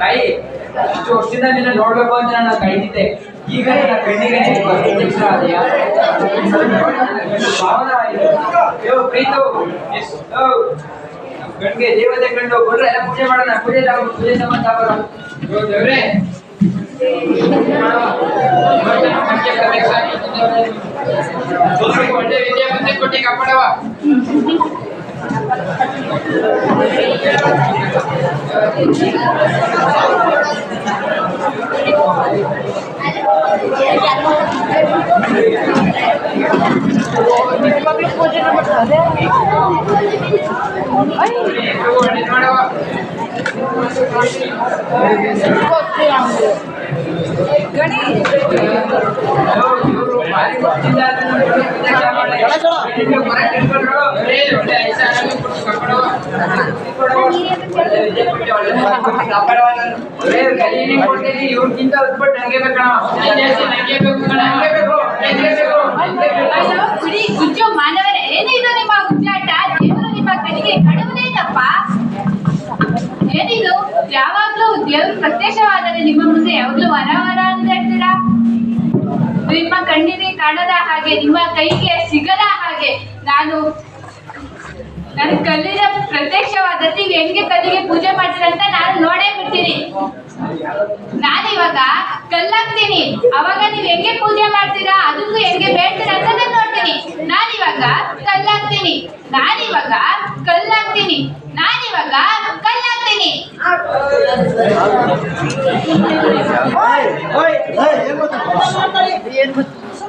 ತಾಯಿ ಇಷ್ಟು ವರ್ಷದಿಂದ ನಿನ್ನ ನೋಡ್ಬೇಕು ಅಂತ ನಾನು ಕೈದಿದ್ದೆ ಈಗ ನನ್ನ ಕಣ್ಣಿಗೆ ಪ್ರತ್ಯಕ್ಷ ಆದೆಯಾ? ಭಾವನ ಆಯ್ತು. ಯೋ, ಪ್ರೀತು ಎಸ್, ಯೋ, ನಮ್ ಕಣ್ಣಿಗೆ ದೇವತೆ ಕಂಡು ಕೊಡ್ರೆ ಎಲ್ಲ ಪೂಜೆ ಮಾಡೋಣ ಪೂಜೆ ತಗೊಂಡು ಪೂಜೆ ಸಂಬಂಧ ದೇವ್ರೇ ಒಳ್ಳೆ ಮಾಡವ ಬೇಕು ಯಾವಾಗ್ಲೂ ದೇವ್ರ ಪ್ರತ್ಯಕ್ಷವಾದರೆ ಕಾಣದ ಹಾಗೆ, ನಿಮ್ಮ ಕೈಗೆ ಸಿಗದ ಹಾಗೆ ನಾನು ನನ್ನ ಕಲ್ಲಿನ ಪ್ರತ್ಯಕ್ಷವಾದ ನೀವು ಹೆಂಗೆ ಕಲ್ಲಿಗೆ ಪೂಜೆ ಮಾಡ್ತೀರ ಅಂತ ನಾನು ನೋಡೇ ಬಿಡ್ತೀನಿ. ನಾನು ಇವಾಗ ಕಲ್ಲಾಗ್ತೀನಿ. ಅವಾಗ ನೀವು ಹೆಂಗೆ ಪೂಜೆ ಮಾಡ್ತೀರಾ ಅದಕ್ಕೂ ಹೆಂಗೆ ಬೇಡ್ತೀರಾ ಅಂತ ನಾನು ನೋಡ್ತೀನಿ. ನಾನಿವಾಗ ಕಲ್ಲಾಗ್ತೀನಿ. ನಾನಿವಾಗ ಕಲ್ಲಾಗ್ತೀನಿ. ನಾನಿವಾಗ ಕಲ್ಲಾಗ್ತೀನಿ. ಸುಮ್ಮನೆ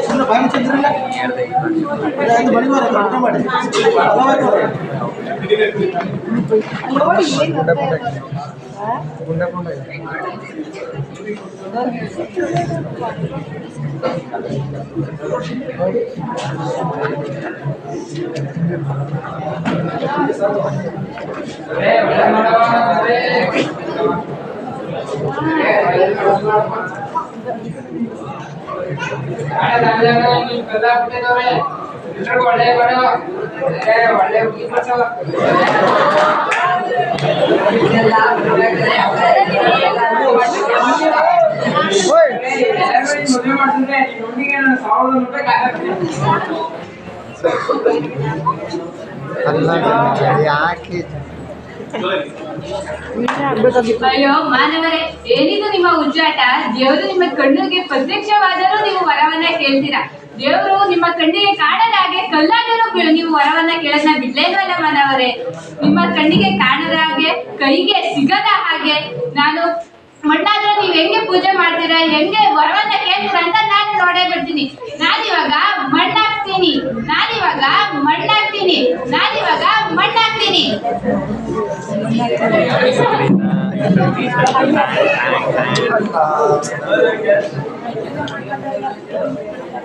చిన్న భయం చెందిన మళ్ళీ వారు అర్థం పడి అలవాటు ಹಲವಾರು ಮಾರ. ಒಳ್ಳೆ ಬರೋ ಒಳ್ಳೆ ಯಾಕೆ ಅಯ್ಯೋ ಮಾನವರೇ ಏನಿದು ನಿಮ್ಮ ಉಜ್ಜಾಟ? ದೇವರು ನಿಮ್ಮ ಕಣ್ಣಿಗೆ ಪ್ರತ್ಯಕ್ಷವಾದರೂ ನೀವು ವರವನ್ನ ಕೇಳ್ತೀರಾ? ದೇವರು ನಿಮ್ಮ ಕಣ್ಣಿಗೆ ಕಾಣದ ಹಾಗೆ ಕಲ್ಲಾದರೂ ನೀವು ವರವನ್ನ ಕೇಳೋದನ್ನ ಬಿಡ್ಲೇಲ್ವಲ್ಲ ಮನವರೇ? ನಿಮ್ಮ ಕಣ್ಣಿಗೆ ಕಾಣದ ಹಾಗೆ, ಕೈಗೆ ಸಿಗದ ಹಾಗೆ ನಾನು ಮಣ್ಣಾದ್ರೆ ನೀವು ಹೆಂಗೆ ಪೂಜೆ ಮಾಡ್ತೀರಾ, ಹೆಂಗೆ ವರವನ್ನ ಕೇಳ್ತೀರಾ ಅಂತ ನಾನು ನೋಡೇ ಬಿಡ್ತೀನಿ ನಾನಿವಾಗ ಮಣ್ಣಾಗ್ತೀನಿ. ನಾನಿವಾಗ ಮಣ್ಣಾಗ್ತೀನಿ. ನಾನಿವಾಗ ಮಣ್ಣಾಗ್ತೀನಿ.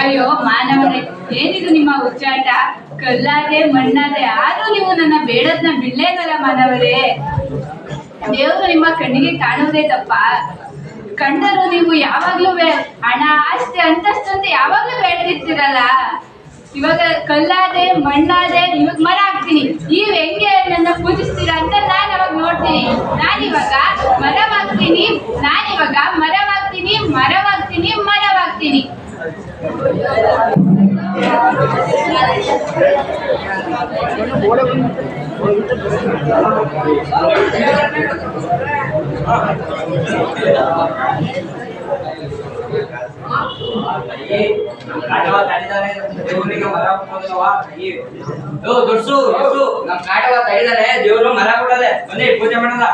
ಅಯ್ಯೋ ಮಾನವರೇ ಏನಿದು ನಿಮ್ಮ ಉಚ್ಚಾಟ ಕಲ್ಲಾದೆ ಮಣ್ಣಾದೆ ಆದ್ರೂ ನೀವು ನನ್ನ ಬೇಡದ್ನ ಬಿಡ್ಲೇಗಲ್ಲ ಮಾನವರೇ. ದೇವರು ನಿಮ್ಮ ಕಣ್ಣಿಗೆ ಕಾಣುವುದೇ ತಪ್ಪ. ಕಂಡರು ನೀವು ಯಾವಾಗ್ಲೂ ಹಣ, ಆಸ್ತಿ, ಅಂತಸ್ತು ಅಂತ ಯಾವಾಗ್ಲೂ ಬೇಡದಿರ್ತೀರಲ್ಲ. ಇವಾಗ ಕಲ್ಲಾದೆ, ಮಣ್ಣಾದೆ ಇವಾಗ ಮರ ಆಗ್ತೀನಿ ನೀವ್ ಹೆಂಗೆ ನನ್ನ ಪೂಜಿಸ್ತೀರಾ ಅಂತ ನಾನು ಅವಾಗ ನೋಡ್ತೀನಿ. ನಾನಿವಾಗ ಮರವಾಗ್ತೀನಿ ನಾನಿವಾಗ ಮರವಾಗ್ತೀನಿ ಮರವಾಗ್ತೀನಿ ಮರವಾಗ್ತೀನಿ ದುಡ್ಸು ದುಡ್ಸು ನಮ್ ಕಾಟವ ತಡಿದಾರೆ ದೇವ್ರು ಮರ ಕೊಡದೆ ಬನ್ನಿ ಪೂಜೆ ಮಾಡಲ್ಲ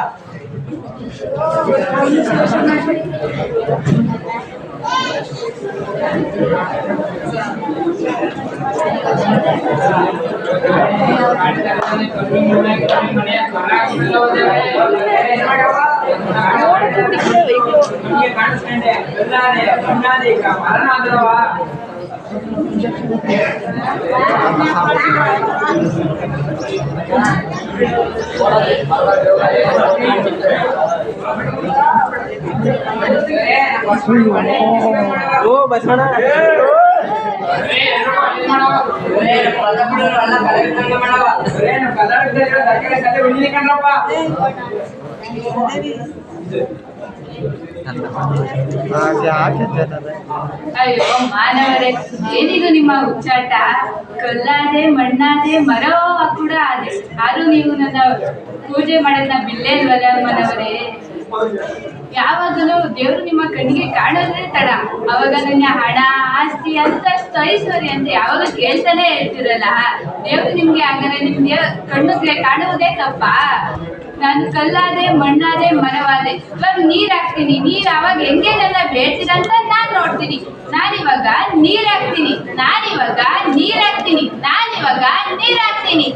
ओ बसना ಅಯ್ಯೋ, ಮಾನವರೇ, ಏನಿದು ನಿಮ್ಮ ಹುಚ್ಚಾಟ? ಕಲ್ಲಾದೆ, ಮಣ್ಣಾದೆ ಮರ ಕೂಡ ಆದೆ. ಆದ್ರೂ ನೀವು ನನ್ನ ಪೂಜೆ ಮಾಡೋದನ್ನ ಬಿಲ್ಲೇಲ್ವಲ್ಲ ಮಾನವರೇ ಯಾವಾಗಲೂ ದೇವರು ನಿಮ್ಮ ಕಣ್ಣಿಗೆ ಕಾಣೋದ್ರೆ ತಡ. ಅವಾಗ ನನ್ನ ಹಣ, ಆಸ್ತಿ ಅಂತ ಐಶ್ವರ್ಯ ಅಂತ ಯಾವಾಗ ಕೇಳ್ತಾನೆ ಹೇಳ್ತಿರಲ್ಲ ದೇವರು ನಿಮ್ಗೆ ಆಗಲ್ಲ ನಿಮ್ಗೆ ಕಣ್ಣುಗ್ಲೆ ಕಾಣುವುದೇ ತಪ್ಪ? ನಾನು ಕಲ್ಲಾದೆ ಮಣ್ಣಾದೆ ಮರವಾದೆ. ಇವಾಗ ನೀರ್ ಹಾಕ್ತೀನಿ ನೀರ್ ಅವಾಗ ಹೆಂಗೆ ನನ್ನ ಬೇಡ್ತೀರ ಅಂತ ನಾನ್ ನೋಡ್ತೀನಿ. ನಾನಿವಾಗ ನೀರ್ ಹಾಕ್ತೀನಿ ನಾನಿವಾಗ ನೀರ್ ಹಾಕ್ತೀನಿ ನಾನಿವಾಗ ನೀರ್ ಹಾಕ್ತೀನಿ.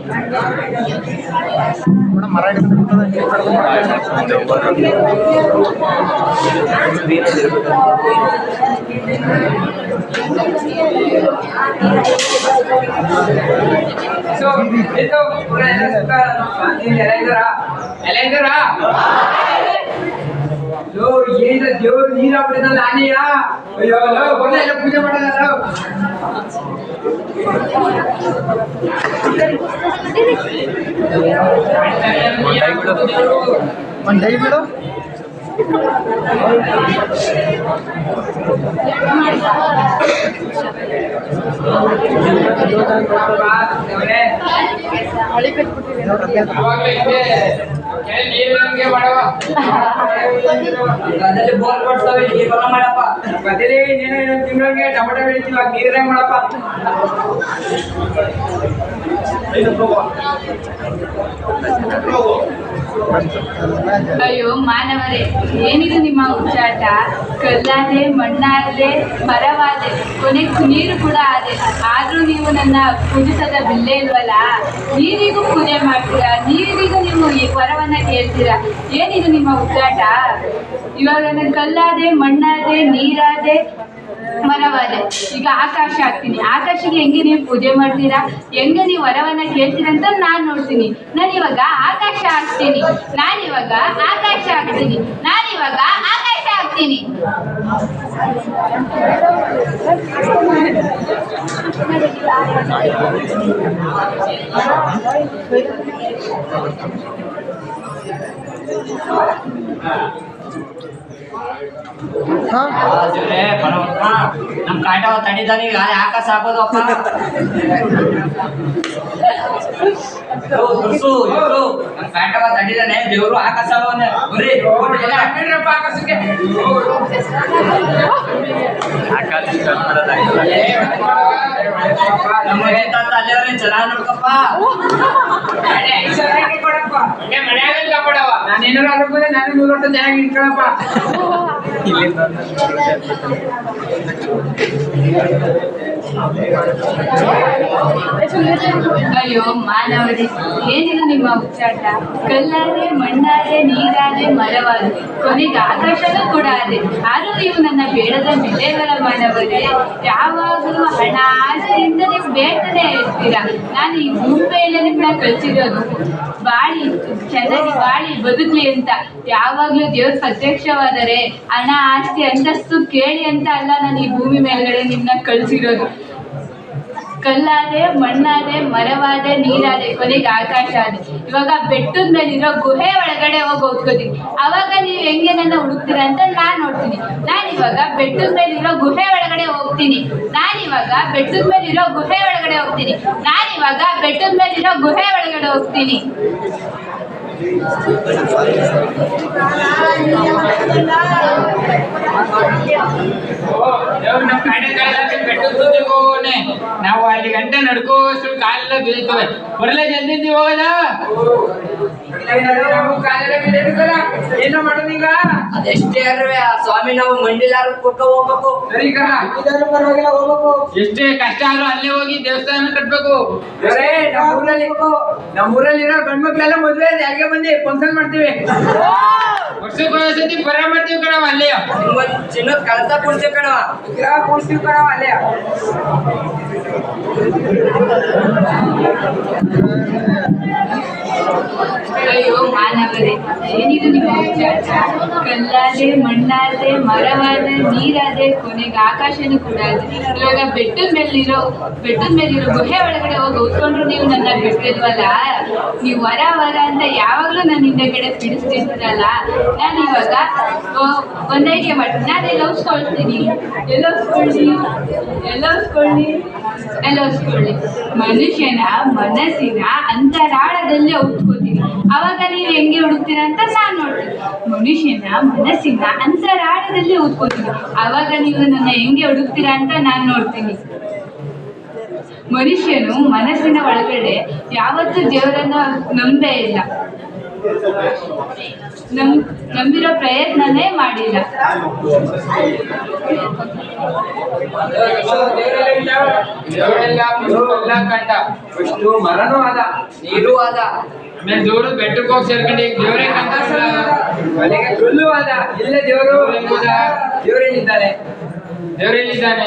ಸೊ ಇದು ಪೂರ ಎಲ್ಲ ಸುತ್ತ ಶಾಂತಿಯಿಂದ ಎಲ್ಲ ಇದ್ದಾರಾ ಎಲ್ಲ ಇದ್ದಾರಾ ಲೋ ಏನಿದೆ ದೇವ್ರು ನೀರ್ ಹಾಕ್ಬಿಟ್ಟಿದ್ದಲ್ಲ ಆನೆಯ ಅಯ್ಯೋ ಲೋ ಬಂದ ಎಲ್ಲ ಪೂಜೆ ಮಾಡೋದಲ್ಲ ಒಂದು ಡೈ ಬಿಡು. ಅದ್ರಲ್ಲಿ ಬೋರ್ ಕೊಡ್ತಾವೆ ನೀರ್ ಬರ ಮಾಡಪ್ಪ. ಬದಲಿ ನೀನು ಇನ್ನೊಂದು ತಿಂಗಳಿಗೆ ಟೊಮೆಟೊ ಬೆಳಿತೀವಿ ಮಾಡಪ್ಪ. ಅಯ್ಯೋ, ಮಾನವರೇ, ಏನಿದು ನಿಮ್ಮ ಉಚ್ಚಾಟ ಕಲ್ಲಾದೆ ಮಣ್ಣಾದೆ ಮರವಾದೆ, ಕೊನೆ ನೀರು ಕೂಡ ಆದೆ. ಆದ್ರೂ ನೀವು ನನ್ನ ಪೂಜಿಸದ ಬಿಲ್ಲೆ ಇಲ್ವಲ್ಲ? ನೀರಿಗೂ ಪೂಜೆ ಮಾಡ್ತೀರಾ? ನೀರಿಗೂ ನೀವು ಈ ವರವನ್ನ ಕೇಳ್ತೀರಾ? ಏನಿದು ನಿಮ್ಮ ಉಚ್ಚಾಟ ಇವಾಗ ನನ್ನ ಕಲ್ಲಾದೆ, ಮಣ್ಣಾದೆ, ನೀರಾದೆ, ಮರವಾದೆ. ಈಗ ಆಕಾಶ ಆಗ್ತೀನಿ ಆಕಾಶಕ್ಕೆ ಹೆಂಗೆ ನೀವು ಪೂಜೆ ಮಾಡ್ತೀರಾ? ಹೆಂಗೆ ನೀವು ವರವನ್ನ ಕೇಳ್ತೀರಾ ಅಂತ ನಾನು ನೋಡ್ತೀನಿ. ನಾನು ಇವಾಗ ಆಕಾಶ ಆಗ್ತೀನಿ. ನಾನಿವಾಗ ಆಕಾಶ ಆಗ್ತೀನಿ. ನಾನಿವಾಗ ಆಕಾಶ ಆಗ್ತೀನಿ. ಹಾ ನಮ್ ಕಾಟವ ತಡಿದಾನೆ ಈಗ ಆಕಾಶ ಹಾಕೋದು ಅಪ್ಪ ದುಡ್ಸು ಇವ್ರು ನಮ್ ಕಾಟವ ತಡಿದಾನೆ ದೇವ್ರು ಆಕಾಶ ಹಾಕಿಡ್ರಪ್ಪ ಆಕಾಶಕ್ಕೆ ತಾತ ಅಲ್ಲಿಯವ್ರೆ ಚೆನ್ನಾಗಿ ನೋಡ್ಕಪ್ಪ. ನಾನು ಏನಾರು ಅನ್ಕೊಂಡೆ ನಾನು ನೂರು ವರ್ಷ ಚೆನ್ನಾಗಿ ಇಟ್ಕೊಳಪ್ಪ. Hindi. na ಅಯ್ಯೋ, ಮಾನವರೇ, ಏನಿದು ನಿಮ್ಮ ಉಚ್ಚಾಟ ಕಲ್ಲಾದ್ರೆ ಮಣ್ಣಾದ್ರೆ ನೀರಾದ್ರೆ ಮರವಾದ್ರೆ ಕೊನೆಗೆ ಆಕಾಶನೂ ಕೂಡ ಆದ್ರೆ ಆದ್ರೂ ನೀವು ನನ್ನ ಬೇಡದ ಬೆಳೆಗಳ ಮಾನವರೇ, ಯಾವಾಗಲೂ ಹಣ ಆಸೆಯಿಂದ ನೀವು ಬೇಡ್ತಾನೆ ಇರ್ತೀರಾ? ನಾನು ಈ ಭೂಮಿ ಕೂಡ ಕಳ್ಸಿರೋದು ಬಾಳಿ ಚೆನ್ನಾಗಿ ಬಾಳಿ ಬದುಕ್ಲಿ ಅಂತ. ಯಾವಾಗ್ಲೂ ದೇವ್ರ ಪ್ರತ್ಯಕ್ಷವಾದರೆ, ಹಣ, ಆಸ್ತಿ, ಅಂತಸ್ತು ಕೇಳಿ ಅಂತ ಅಲ್ಲ ನಾನು ಈ ಭೂಮಿ ಮೇಲ್ಗಡೆ ನಿಮ್ನ ಕಳ್ಸಿರೋದು. ಕಲ್ಲಾದೆ, ಮಣ್ಣಾದೆ, ಮರವಾದೆ, ನೀರಾದೆ, ಕೊನೆಗೆ ಆಕಾಶ ಆದ. ಇವಾಗ ಬೆಟ್ಟದ ಮೇಲಿರೋ ಗುಹೆ ಒಳಗಡೆ ಹೋಗಿ ಓದ್ಕೋತೀನಿ. ಅವಾಗ ನೀವು ಹೆಂಗೆ ನನ್ನ ಹುಡುಕ್ತೀರಾ ಅಂತ ನಾನ್ ನೋಡ್ತೀನಿ. ನಾನು ಇವಾಗ ಬೆಟ್ಟದ ಮೇಲಿರೋ ಗುಹೆ ಒಳಗಡೆ ಹೋಗ್ತೀನಿ. ನಾನಿವಾಗ ಬೆಟ್ಟದ ಮೇಲಿರೋ ಗುಹೆ ಒಳಗಡೆ ಹೋಗ್ತೀನಿ. ನಾನಿವಾಗ ಬೆಟ್ಟದ ಮೇಲಿರೋ ಗುಹೆ ಒಳಗಡೆ ಹೋಗ್ತೀನಿ. ನಾವು ಅಲ್ಲಿ ಗಂಟೆ ನಡ್ಕೋಷ್ಟು ಕಾಲೆಲ್ಲ ಬೀಳ್ತವೆ. ಬರಲೇ ಜಲ್ದಿ ಹೋಗಲ್ಲ? ಏನೋ ಮಾಡೋದೀಗ ಅದೆಷ್ಟೇ ಅಲ್ವೇ ಆ ಸ್ವಾಮಿ ನಾವು ಮಂಡಿಲಾರ ಕೊಟ್ಟ ಹೋಗ್ಬೇಕು. ಪರವಾಗಿಲ್ಲ ಹೋಗ್ಬೇಕು. ಎಷ್ಟೇ ಕಷ್ಟ ಆದ್ರೂ ಅಲ್ಲೇ ಹೋಗಿ ದೇವಸ್ಥಾನ ಕಟ್ಬೇಕು. ನಮ್ಮೂರಲ್ಲಿ ನಮ್ಮೂರಲ್ಲಿರೋ ಗಂಡ್ಮಕ್ಳೆಲ್ಲ ಮದ್ವೆ ಯಾಕೆ ಬಂದಿ ಫಂಕ್ಷನ್ ಮಾಡ್ತೀವಿ. ವರ್ಷಕ್ಕೆ ಒಂದ್ಸತಿ ಬರ ಮಾಡ್ತೀವಿ ಕಣವ ಅಲ್ಲೇ. ಚಿನ್ನದ ಕಳಸ ಕೊಡ್ತೀವಿ ಕಣವ ವಿಗ್ರಹ ಕೂರ್ಸ್ತೀವಿ ಕಣವ ಅಲ್ಲೇ. ಅಯ್ಯೋ ಮಾನವರೇ. ಏನಿದು ನಿಮ್ಮ ವಿಚಾರ? ಕಲ್ಲಾದೆ, ಮಣ್ಣಾದೆ, ಮರವಾದೆ, ನೀರಾದೆ, ಕೊನೆಗೆ ಆಕಾಶನೂ ಕೂಡ ಆದೆ. ಇವಾಗ ಬೆಟ್ಟದ ಮೇಲಿರೋ ಬೆಟ್ಟದ ಮೇಲಿರೋ ಗುಹೆ ಒಳಗಡೆ ಹೋಗಿ ಓದ್ಕೊಂಡ್ರು ನೀವು ನನ್ನ ಬಿಟ್ಟಿಲ್ವಲ್ಲ ನೀವು ವರ ವರ ಅಂತ ಯಾವಾಗಲೂ ನನ್ನ ಹಿಂದೆಗಡೆ ಬಿಡಿಸ್ತಿರ್ತೀರಲ್ಲ? ನಾನು ಇವಾಗ ಒಂದೈಕೆ ಮಾಡ್ತೀನಿ ನಾನು ಎಲ್ಲ ಉಸ್ಕೊಳ್ತೀನಿ ಎಲ್ಲ ಉಸ್ಕೊಳ್ಳಿ ಎಲ್ಲ ಸ್ಕೊಳ್ಳಿ ಮನುಷ್ಯನ ಮನಸ್ಸಿನ ಅಂತರಾಳದಲ್ಲಿ ಹುಡ್ಕೋತೀನಿ ಅವಾಗ ನೀವು ಹೆಂಗೆ ಹುಡುಕ್ತೀರಾ ಅಂತ ನಾನು ನೋಡ್ತೀನಿ. ಮನುಷ್ಯನ ಮನಸ್ಸಿನ ಅಂತರಾಳದಲ್ಲಿ ಹುಡ್ಕೋತೀನಿ ಅವಾಗ ನೀವು ನನ್ನ ಹೆಂಗೆ ಹುಡುಕ್ತೀರಾ ಅಂತ ನಾನು ನೋಡ್ತೀನಿ. ಮನುಷ್ಯನು ಮನಸ್ಸಿನ ಒಳಗಡೆ ಯಾವತ್ತೂ ದೇವರನ್ನ ನಂಬೇ ಇಲ್ಲ. ನಮ್ ನಂಬಿರೋ ಪ್ರಯತ್ನನೇ ಮಾಡಿಲ್ಲ. ಕಂಡ ಅಷ್ಟು ಮರನೂ ಅದ ನೀರು ಆದ ಆಮೇಲೆ ದೇವರು ಬೆಟ್ಟಕ್ಕೆ ಹೋಗಿ ಸೇರ್ಕೊಂಡು ಈಗ ದೇವರೇ ಕಂಡ ಮನೆಗೆ ಕಲ್ಲು ಅದ. ಇಲ್ಲ ದೇವರು ದೇವರೆಲ್ಲಿದ್ದಾನೆ. ದೇವರೆಲ್ಲಿದ್ದಾನೆ.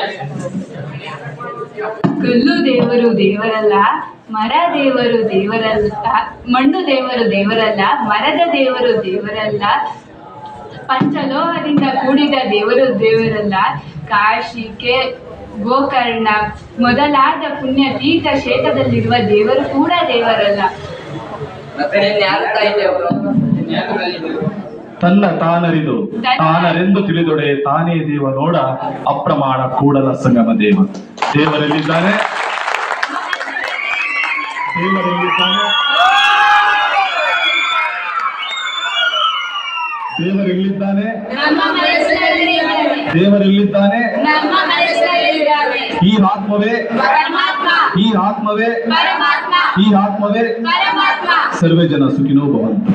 ಕಲ್ಲು ದೇವರು ದೇವರಲ್ಲ. ಮರ ದೇವರು ದೇವರಲ್ಲ ಮಣ್ಣು ದೇವರು ದೇವರಲ್ಲ ಮರದ ದೇವರು ದೇವರಲ್ಲ ಪಂಚಲೋಹದಿಂದ ಕೂಡಿದ ದೇವರು ದೇವರಲ್ಲ. ಕಾಶಿಕೆ ಗೋಕರ್ಣ ಮೊದಲಾದ ಪುಣ್ಯ ತೀರ್ಥ ಕ್ಷೇತ್ರದಲ್ಲಿರುವ ದೇವರು ಕೂಡ ದೇವರಲ್ಲ. ತನ್ನ ತಾನರಿದು ತಾನರೆಂದು ತಿಳಿದೊಡೆ ತಾನೇ ದೇವ ನೋಡ ಅಪ್ರಮಾಣ ಕೂಡಲ ಸಂಗಮ ದೇವ. ದೇವರಲ್ಲಿದ್ದಾನೆ? ದೇವರಲ್ಲಿದ್ದಾನೆ? ದೇವರೆಲ್ಲಿದ್ದಾನೆ ದೇವರೆಲ್ಲಿದ್ದಾನೆ ಈ ಆತ್ಮವೇ? ಈ ಆತ್ಮವೇ? ಈ ಆತ್ಮವೇ? ಸರ್ವೇ ಜನ ಸುಖಿನೋ ಭವಂತು.